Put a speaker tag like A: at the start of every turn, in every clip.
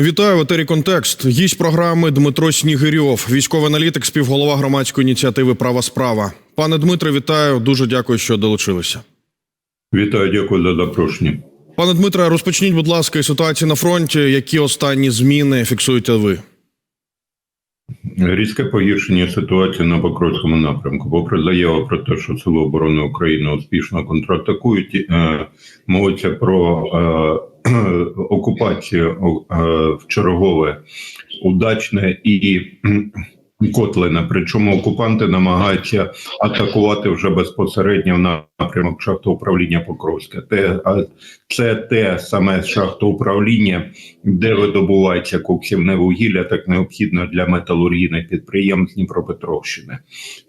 A: Вітаю в етері Контекст. Гість програми Дмитро Снігирьов, військовий аналітик, співголова громадської ініціативи Права справа. Пане Дмитре, вітаю. Дуже дякую, що долучилися.
B: Вітаю, дякую за запрошення.
A: Пане Дмитре, розпочніть, будь ласка, ситуації на фронті. Які останні зміни фіксуєте ви?
B: Різке погіршення ситуації на Покровському напрямку. Попри заяву про те, що Сили оборони України успішно контратакують, е, мовиться про е, окупацію е, в чергове удачне і Котлина. Причому окупанти намагаються атакувати вже безпосередньо в напрямок шахтоуправління Покровське. Те, це те саме шахтоуправління, де видобувається коксівне вугілля, так необхідно для металургійних підприємств Дніпропетровщини.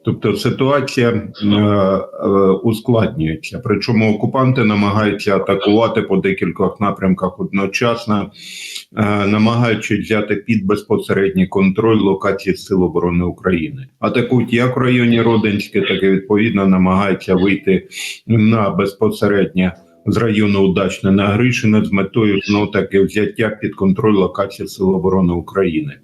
B: Тобто ситуація е, е, ускладнюється. Причому окупанти намагаються атакувати по декількох напрямках одночасно, е, намагаючись взяти під безпосередній контроль локації Сил України. Атакують як в районі Родинське, так і відповідно намагаються вийти на безпосереднє з району Удачне на Гришине з метою знову таки взяття під контроль локації Сил оборони України.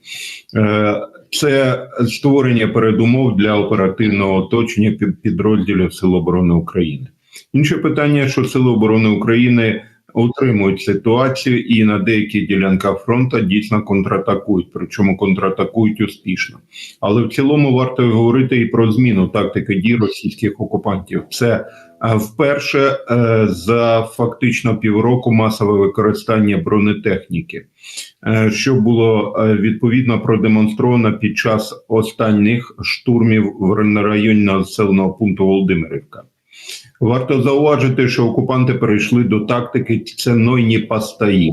B: Е, Це створення передумов для оперативного оточення підрозділів Сил оборони України. Інше питання, що Сили оборони України утримують ситуацію і на деяких ділянках фронту дійсно контратакують, причому контратакують успішно. Але в цілому варто говорити і про зміну тактики дій російських окупантів. Це е, вперше е, за фактично півроку масове використання бронетехніки, е, що було відповідно продемонстровано під час останніх штурмів в районі населеного пункту Володимирівка. Варто зауважити, що окупанти перейшли до тактики ценойні пастаї.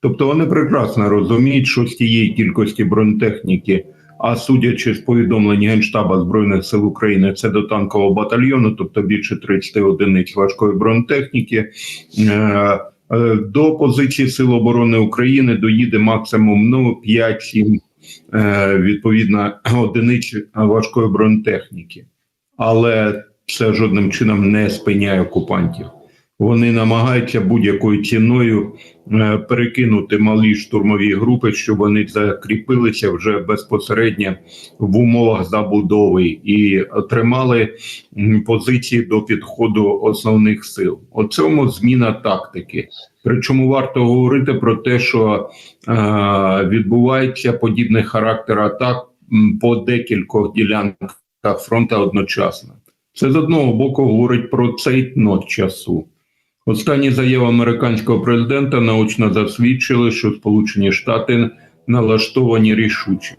B: Тобто вони прекрасно розуміють, що з тієї кількості бронетехніки, а судячи з повідомлень Генштаба Збройних сил України, це до танкового батальйону, тобто більше 30 одиниць важкої бронетехніки. е, е, До позиції Сил оборони України доїде максимум ну 5-7 е, відповідно одиниць важкої бронетехніки. Але це жодним чином не спиняє окупантів. Вони намагаються будь-якою ціною е, перекинути малі штурмові групи, щоб вони закріпилися вже безпосередньо в умовах забудови і тримали позиції до підходу основних сил. У цьому зміна тактики. Причому варто говорити про те, що е, відбувається подібний характер атак по декількох ділянках фронту одночасно. Це з одного боку говорить про цейтнот часу. Останні заяви американського президента наочно засвідчили, що Сполучені Штати налаштовані рішуче.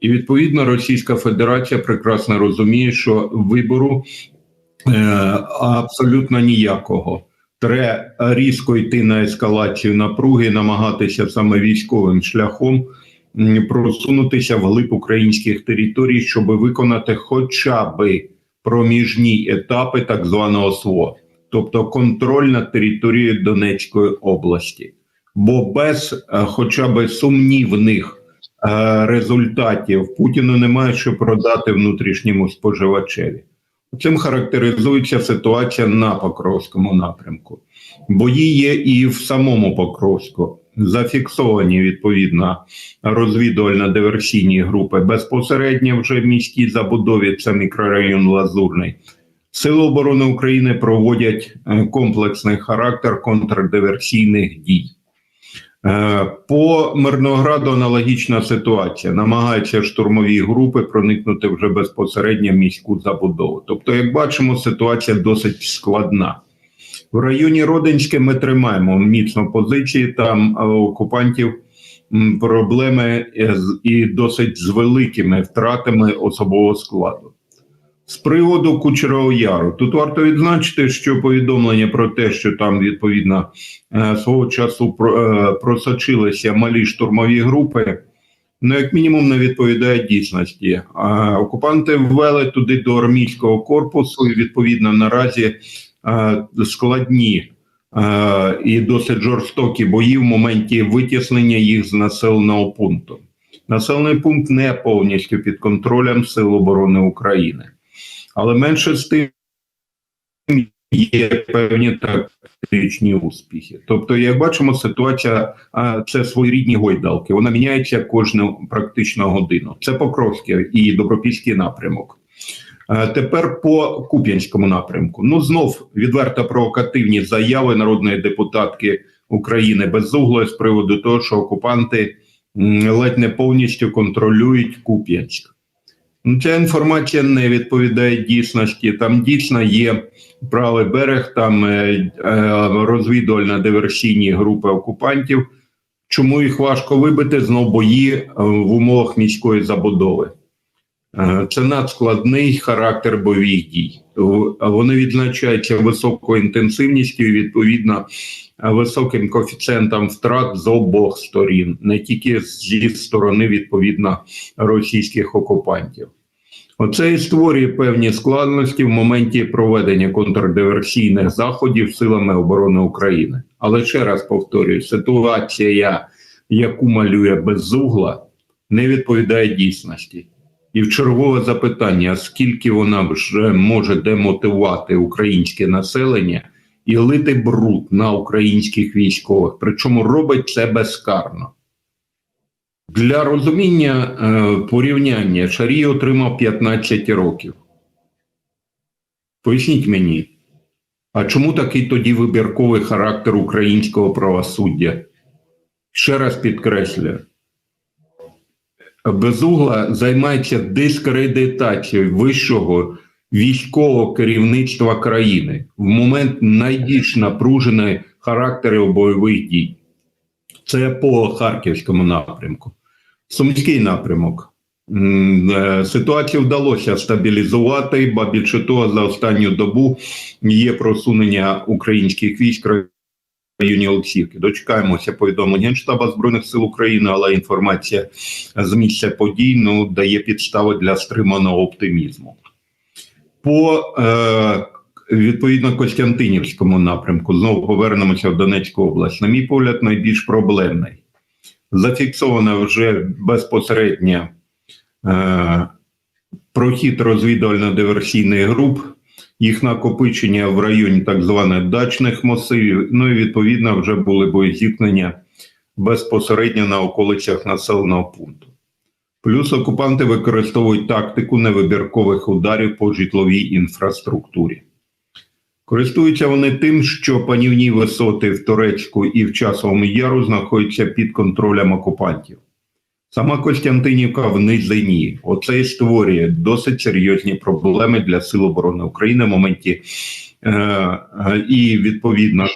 B: І відповідно Російська Федерація прекрасно розуміє, що вибору е, абсолютно ніякого. Треба різко йти на ескалацію напруги, намагатися саме військовим шляхом просунутися вглиб українських територій, щоб виконати хоча би проміжні етапи так званого СВО, тобто контроль над територією Донецької області. Бо без е, хоча б сумнівних е, результатів Путіну немає що продати внутрішньому споживачеві. Цим характеризується ситуація на Покровському напрямку. Бої є і в самому Покровську. Зафіксовані відповідно розвідувально-диверсійні групи безпосередньо вже в міській забудові. Це мікрорайон Лазурний. Сили оборони України проводять е, комплексний характер контрдиверсійних дій. Е, По Мирнограду аналогічна ситуація. Намагаються штурмові групи проникнути вже безпосередньо в міську забудову. Тобто, як бачимо, ситуація досить складна. В районі Родинське ми тримаємо міцно позиції. Там окупантів проблеми е, і досить з великими втратами особового складу. З приводу Кучерого Яру, тут варто відзначити, що повідомлення про те, що там відповідно е, свого часу е, просочилися малі штурмові групи, ну як мінімум не відповідає дійсності. Окупанти ввели туди до армійського корпусу, і відповідно наразі складні е, і досить жорстокі бої в моменті витіснення їх з населеного пункту. Населений пункт не повністю під контролем Сил оборони України. Але менше з тим є певні тактичні успіхи. Тобто, як бачимо, ситуація це своєрідні гойдалки. Вона міняється кожну практично годину. Це Покровський і Добропільський напрямок. Е, Тепер по Куп'янському напрямку. Ну знов відверто провокативні заяви народної депутатки України Безуглої з приводу того, що окупанти ледь не повністю контролюють Куп'янськ. Ну, Ця інформація не відповідає дійсності. Там дійсно є правий берег, там е, е, розвідувально-диверсійні групи окупантів. Чому їх важко вибити? Знов бої в умовах міської забудови. Е, Це надскладний характер бойових дій. Вони відзначаються високою інтенсивністю і відповідно е, високим коефіцієнтом втрат з обох сторін, не тільки зі сторони відповідно російських окупантів. Оце і створює певні складності в моменті проведення контрдиверсійних заходів силами оборони України. Але ще раз повторюю: ситуація, яку малює безугла, не відповідає дійсності. І в чергове запитання: скільки вона вже може демотивувати українське населення і лити бруд на українських військових, причому робить це безкарно. Для розуміння е, порівняння Шарій отримав 15 років. Поясніть мені, а чому такий тоді вибірковий характер українського правосуддя? Ще раз підкреслюю. Безугла займається дискредитацією вищого військового керівництва країни в момент найбільш напруженої характеру бойових дій. Це по Харківському напрямку. Сумський напрямок. Е, Ситуацію вдалося стабілізувати, бо більше того, за останню добу є просунення українських військ районі Олексівки. Дочекаємося повідомлень Генштаба Збройних сил України, але інформація з місця подій ну, дає підстави для стриманого оптимізму. По е, відповідно Костянтинівському напрямку знову повернемося в Донецьку область. На мій погляд, найбільш проблемний. Зафіксована вже безпосередньо е, прохід розвідувально-диверсійних груп, їх накопичення в районі так званих дачних масивів. Ну і відповідно вже були боєзіткнення безпосередньо на околицях населеного пункту. Плюс окупанти використовують тактику невибіркових ударів по житловій інфраструктурі. Користуються вони тим, що панівні висоти в Турецьку і в Часовому Яру знаходяться під контролем окупантів. Сама Костянтинівка в низині. Оце і створює досить серйозні проблеми для Сил оборони України в моменті е, е, і відповідно е,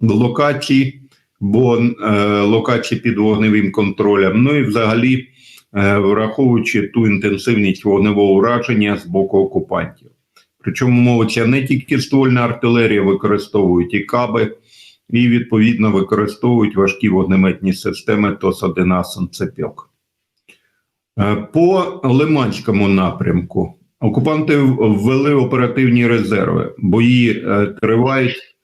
B: локації, бо е, локації під вогневим контролем. Ну і взагалі, е, враховуючи ту інтенсивність вогневого ураження з боку окупантів. Причому мовиться не тільки ствольна артилерія, використовують і каби, і відповідно використовують важкі вогнеметні системи ТОС-1 «Санцепьок». Е, По Лиманському напрямку окупанти ввели оперативні резерви. Бої е, тривають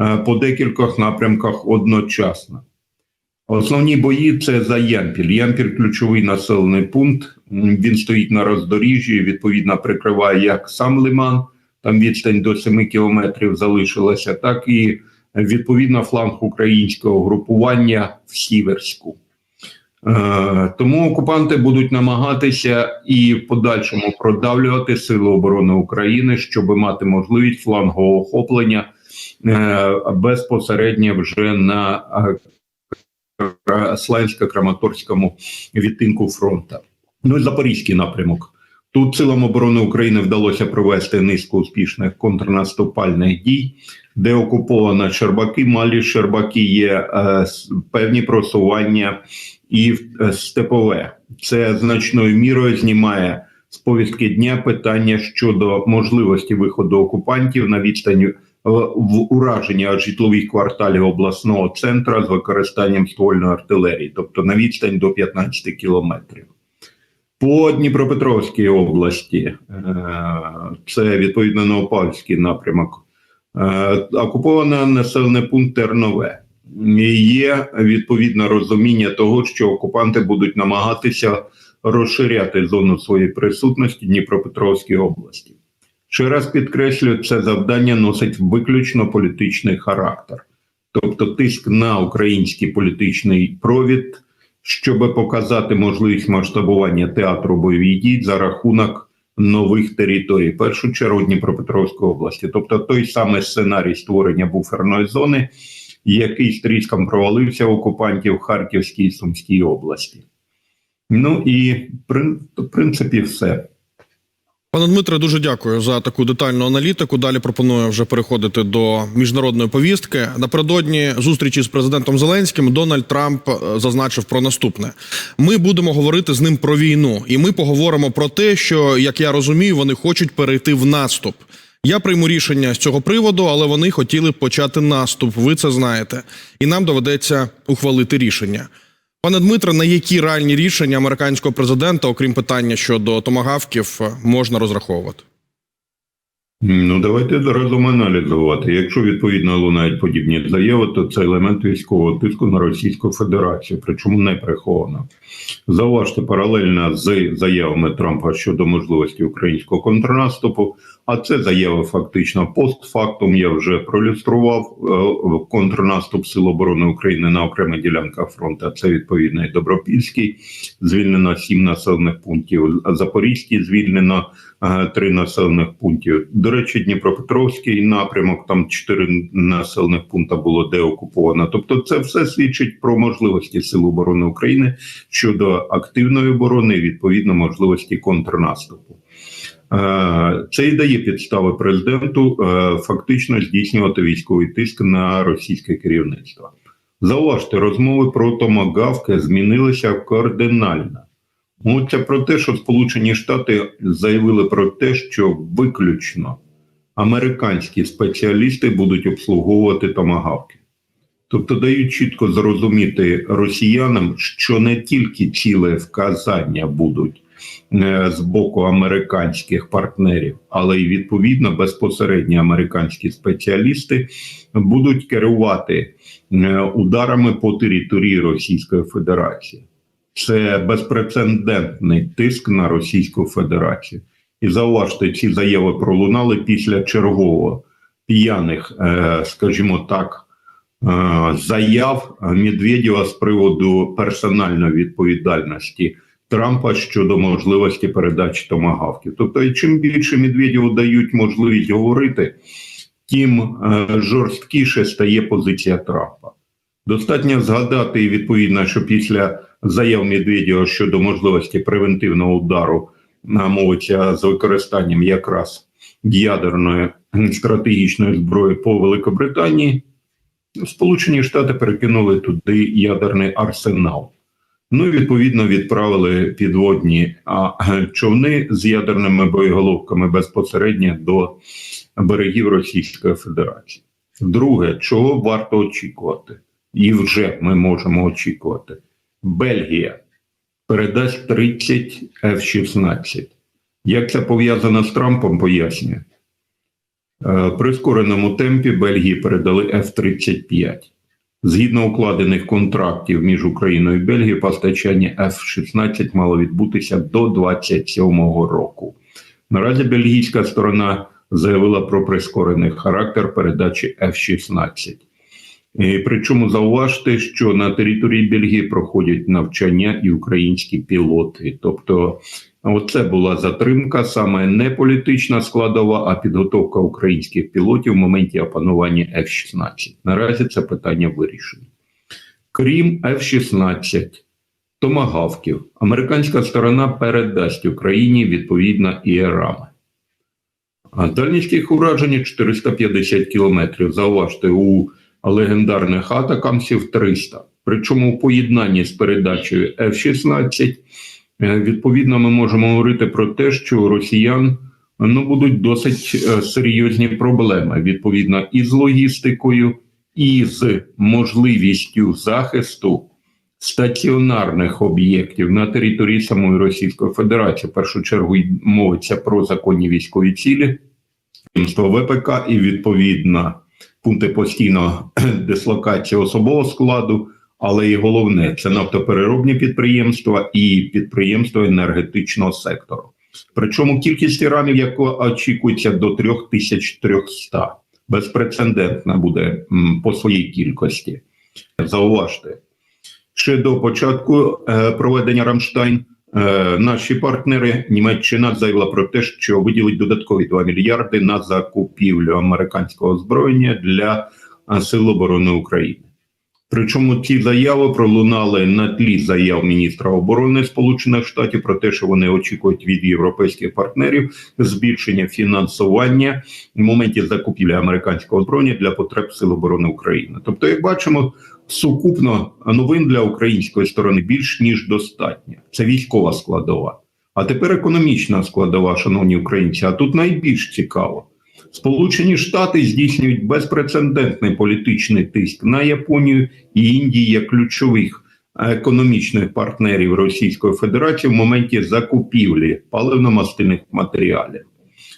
B: е, по декількох напрямках одночасно. Основні бої це за Ямпіль. Ямпіль ключовий населений пункт. Він стоїть на роздоріжжі, відповідно, прикриває як сам лиман, там відстань до 7 кілометрів залишилася, так і відповідно фланг українського групування в Сіверську. Е, Тому окупанти будуть намагатися і в подальшому продавлювати Сили оборони України, щоб мати можливість флангового охоплення е, безпосередньо вже на Славянсько-Краматорському відтинку фронту. Ну і Запорізький напрямок. Тут силам оборони України вдалося провести низку успішних контрнаступальних дій, де окуповано Щербаки, малі Щербаки є е, певні просування і е, степове. Це значною мірою знімає з повістки дня питання щодо можливості виходу окупантів на відстані е, в ураження житлових кварталів обласного центра з використанням ствольної артилерії, тобто на відстань до 15 кілометрів. По Дніпропетровській області, е, це відповідно Новопавський напрямок, е, окуповано населений пункт Тернове. Є відповідне розуміння того, що окупанти будуть намагатися розширяти зону своєї присутності Дніпропетровській області. Ще раз підкреслюю, це завдання носить виключно політичний характер, тобто тиск на український політичний провід, щоб показати можливість масштабування театру бойових дій за рахунок нових територій, в першу чергу Дніпропетровської області, тобто той самий сценарій створення буферної зони, який тріском провалився у окупантів в Харківській і Сумській області. Ну і в принципі все.
A: Пане Дмитре, дуже дякую за таку детальну аналітику. Далі пропоную вже переходити до міжнародної повістки. Напередодні зустрічі з президентом Зеленським Дональд Трамп е, зазначив про наступне: ми будемо говорити з ним про війну, і ми поговоримо про те, що як я розумію, вони хочуть перейти в наступ. Я прийму рішення з цього приводу, але вони хотіли почати наступ. Ви це знаєте, і нам доведеться ухвалити рішення. Пане Дмитре, на які реальні рішення американського президента, окрім питання щодо томагавків, можна розраховувати?
B: Ну, давайте разом аналізувати. Якщо відповідно лунають подібні заяви, то це елемент військового тиску на Російську Федерацію, причому не приховано. Зауважте паралельно з заявами Трампа щодо можливості українського контрнаступу. А це заяви фактично постфактум. Я вже пролюстрував е, контрнаступ Сил оборони України на окремих ділянках фронту. Це відповідно і Добропільський. Звільнено сім населених пунктів. Запорізький звільнено три населених пунктів. До речі, Дніпропетровський напрямок, там чотири населених пункта було деокуповано. Тобто, це все свідчить про можливості Сил оборони України щодо активної оборони, відповідно можливості контрнаступу. Е, Це і дає підстави президенту е, фактично здійснювати військовий тиск на російське керівництво. Зауважте, розмови про томагавки змінилися кардинально. Ну, Це про те, що Сполучені Штати заявили про те, що виключно американські спеціалісти будуть обслуговувати томагавки. Тобто дають чітко зрозуміти росіянам, що не тільки ціле вказання будуть е, з боку американських партнерів, але й відповідно безпосередньо американські спеціалісти будуть керувати е, ударами по території Російської Федерації. Це безпрецедентний тиск на Російську Федерацію. І зауважте, ці заяви пролунали після чергового п'яних, е, скажімо так, е, заяв Медведєва з приводу персональної відповідальності Трампа щодо можливості передачі томагавків. Тобто, чим більше Медведєву дають можливість говорити, тим е, жорсткіше стає позиція Трампа. Достатньо згадати і відповідно, що після заяв Медведєва щодо можливості превентивного удару мовиться з використанням якраз ядерної стратегічної зброї по Великобританії, Сполучені Штати перекинули туди ядерний арсенал. Ну і відповідно відправили підводні човни з ядерними боєголовками безпосередньо до берегів Російської Федерації. Друге, чого варто очікувати, і вже ми можемо очікувати. Бельгія передасть 30 F-16. Як це пов'язано з Трампом, пояснюю. Е, При скореному темпі Бельгії передали F-35. Згідно укладених контрактів між Україною і Бельгією, постачання F-16 мало відбутися до 27-го року. Наразі бельгійська сторона заявила про прискорений характер передачі F-16. І Причому зауважте, що на території Бельгії проходять навчання і українські пілоти. Тобто, оце була затримка, саме не політична складова, а підготовка українських пілотів в моменті опанування F-16. Наразі це питання вирішено. Крім F-16, томагавків, американська сторона передасть Україні відповідно і рами. А дальність їх ураження 450 кілометрів. Зауважте, у легендарних атакамсів 300. Причому у поєднанні з передачею F-16, е, відповідно, ми можемо говорити про те, що у росіян ну, будуть досить е, серйозні проблеми, відповідно, і з логістикою, і з можливістю захисту стаціонарних об'єктів на території самої Російської Федерації. В першу чергу мовиться про законні військові цілі, ВПК і відповідно пункти постійної дислокації особового складу, але і головне це нафтопереробні підприємства і підприємства енергетичного сектору. Причому кількість іранів, яка очікується до 3300, безпрецедентна буде по своїй кількості. Зауважте, ще до початку е, проведення Рамштайн наші партнери Німеччина заявила про те, що виділить додаткові 2 мільярди на закупівлю американського озброєння для е, Сил оборони України. Причому ці заяви пролунали на тлі заяв міністра оборони Сполучених Штатів про те, що вони очікують від європейських партнерів збільшення фінансування в моменті закупівлі американського озброєння для потреб Сил оборони України. Тобто, як бачимо, сукупно новин для української сторони більш ніж достатньо. Це військова складова. А тепер економічна складова, шановні українці. А тут найбільш цікаво. Сполучені Штати здійснюють безпрецедентний політичний тиск на Японію і Індію як ключових економічних партнерів Російської Федерації в моменті закупівлі паливно-мастильних матеріалів.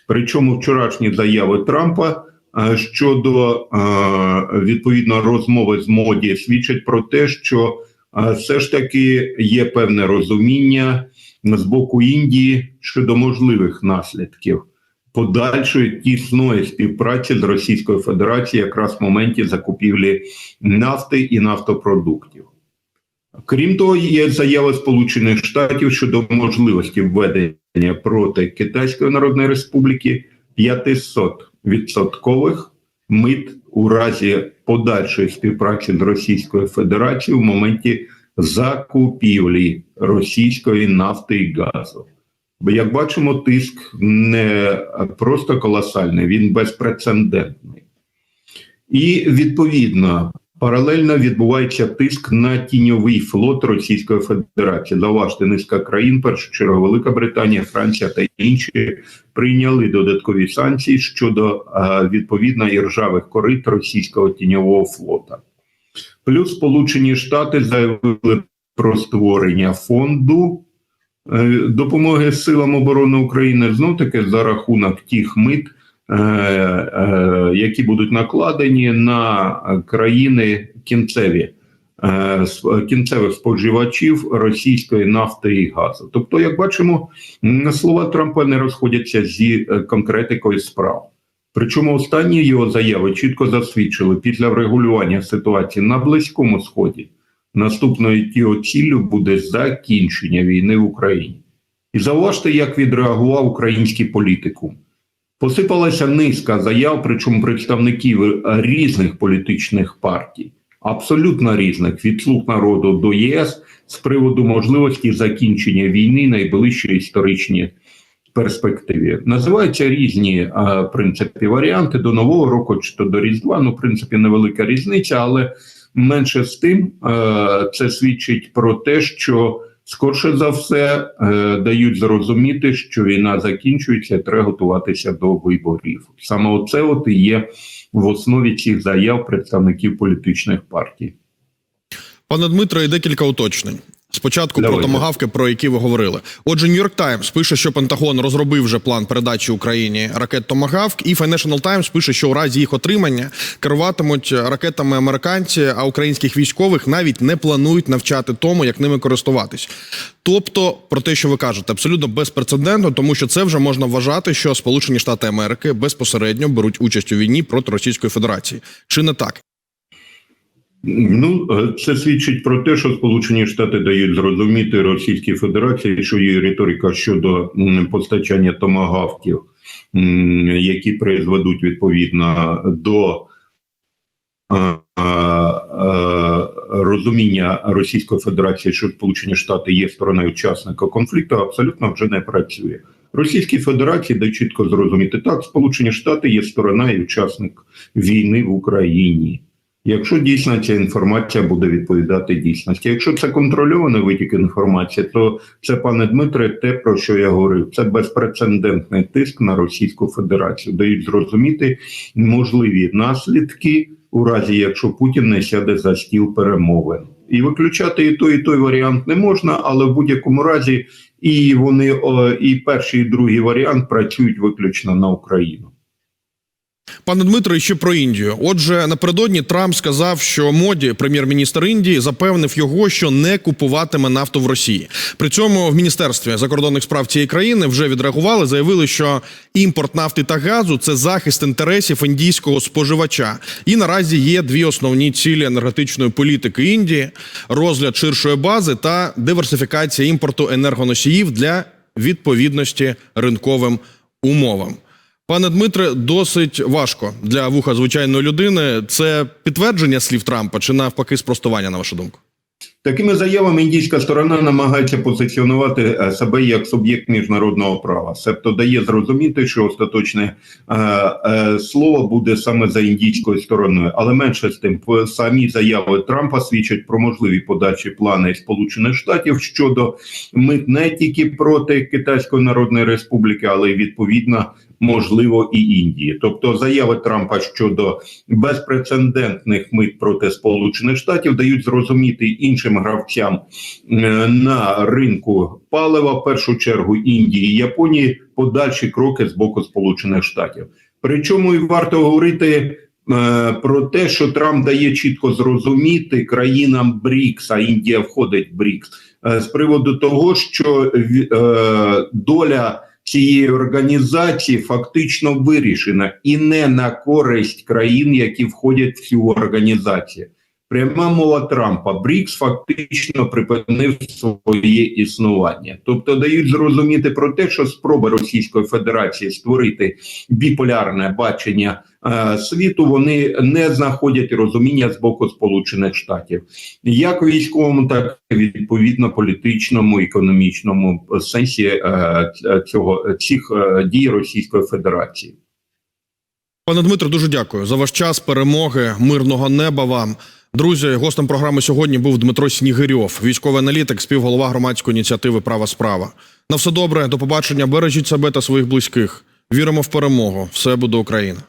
B: Причому вчорашні заяви Трампа е, щодо відповідно розмови з моді свідчать про те, що все ж таки є певне розуміння з боку Індії щодо можливих наслідків подальшої тісної співпраці з Російською Федерацією якраз в моменті закупівлі нафти і нафтопродуктів. Крім того, є заява Сполучених Штатів щодо можливості введення проти Китайської Народної Республіки 500 відсоткових мит у разі подальшої співпраці з Російською Федерацією в моменті закупівлі російської нафти і газу. Бо як бачимо, тиск не просто колосальний, він безпрецедентний. І відповідно паралельно відбувається тиск на тіньовий флот Російської Федерації. Заважте, низка країн, першу чергу Велика Британія, Франція та інші прийняли додаткові санкції щодо е, відповідно іржавих корит російського тіньового флота. Плюс Сполучені Штати заявили про створення фонду. Е, допомоги силам оборони України знов таки за рахунок тих мит, які будуть накладені на країни кінцеві е, кінцевих споживачів російської нафти і газу. Тобто, як бачимо, слова Трампа не розходяться зі е, конкретикою справ. Причому останні його заяви чітко засвідчили після врегулювання ситуації на Близькому Сході. Наступною його ціллю буде закінчення війни в Україні. І зауважте, як відреагував український політикум. Посипалася низка заяв, причому представників різних політичних партій, абсолютно різних від слуг народу до ЄС з приводу можливості закінчення війни найближчій історичній перспективі. Називаються різні е, в принципі варіанти до нового року чи то до Різдва. Ну, в принципі, невелика різниця, але менше з тим е, це свідчить про те, що скорше за все е, дають зрозуміти, що війна закінчується, і треба готуватися до виборів. Саме оце от і є в основі цих заяв представників політичних партій.
A: Пане Дмитро, і декілька уточнень. Спочатку
B: Давайте.
A: про томагавки, про які ви говорили. Отже, York Times пише, що Пентагон розробив вже план передачі Україні ракет Томагавк, і Financial Times пише, що у разі їх отримання керуватимуть ракетами американці, а українських військових навіть не планують навчати тому, як ними користуватись. Тобто, про те, що ви кажете, абсолютно безпрецедентно, тому що це вже можна вважати, що Сполучені Штати Америки безпосередньо беруть участь у війні проти Російської Федерації. Чи не так?
B: Ну, е, це свідчить про те, що Сполучені Штати дають зрозуміти Російській Федерації, що її риторика щодо постачання томагавків, які призведуть відповідно до розуміння Російської Федерації, що Сполучені Штати є стороною учасника конфлікту, абсолютно вже не працює. Російській Федерації дають чітко зрозуміти так, Сполучені Штати є сторона і учасник війни в Україні. Якщо дійсно ця інформація буде відповідати дійсності, якщо це контрольований витік інформації, то це, пане Дмитре, те про що я говорив, це безпрецедентний тиск на Російську Федерацію. Дають зрозуміти можливі наслідки у разі, якщо Путін не сяде за стіл перемовин. І виключати і той, і той варіант не можна, але в будь-якому разі і вони і перший, і другий варіант працюють виключно на Україну.
A: Пане Дмитро, ще про Індію. Отже, напередодні Трамп сказав, що моді, прем'єр-міністр Індії, запевнив його, що не купуватиме нафту в Росії. При цьому в міністерстві закордонних справ цієї країни вже відреагували, заявили, що імпорт нафти та газу це захист інтересів індійського споживача. І наразі є дві основні цілі енергетичної політики Індії: розгляд ширшої бази та диверсифікація імпорту енергоносіїв для відповідності ринковим умовам. Пане Дмитре, досить важко для вуха звичайної людини. Це підтвердження слів Трампа чи навпаки спростування, на вашу думку?
B: Такими заявами індійська сторона намагається позиціонувати е, себе як суб'єкт міжнародного права, себто дає зрозуміти, що остаточне е, е, слово буде саме за індійською стороною, але менше з тим, самі заяви Трампа свідчать про можливі подальші плани Сполучених Штатів щодо мит не тільки проти Китайської Народної Республіки, але й відповідно можливо і Індії. Тобто заяви Трампа щодо безпрецедентних мит проти Сполучених Штатів дають зрозуміти іншим гравцям е, на ринку палива, в першу чергу Індії і Японії, подальші кроки з боку Сполучених Штатів. Причому і варто говорити. е, Про те, що Трамп дає чітко зрозуміти країнам БРІКС, а Індія входить в БРІКС, е, з приводу того, що доля цієї організації фактично вирішена і не на користь країн, які входять в цю організацію. Пряма мова Трампа БРІКС фактично припинив своє існування, тобто дають зрозуміти про те, що спроби Російської Федерації створити біполярне бачення е, світу вони не знаходять розуміння з боку Сполучених Штатів, як військовому, так і відповідно політичному, економічному сенсі е, цього цих е, дій Російської Федерації.
A: Пане Дмитро, дуже дякую за ваш час, перемоги, мирного неба вам. Друзі, гостем програми сьогодні був Дмитро Снігирьов, військовий аналітик, співголова громадської ініціативи Права справа. На все добре, до побачення. Бережіть себе та своїх близьких. Віримо в перемогу. Все буде Україна.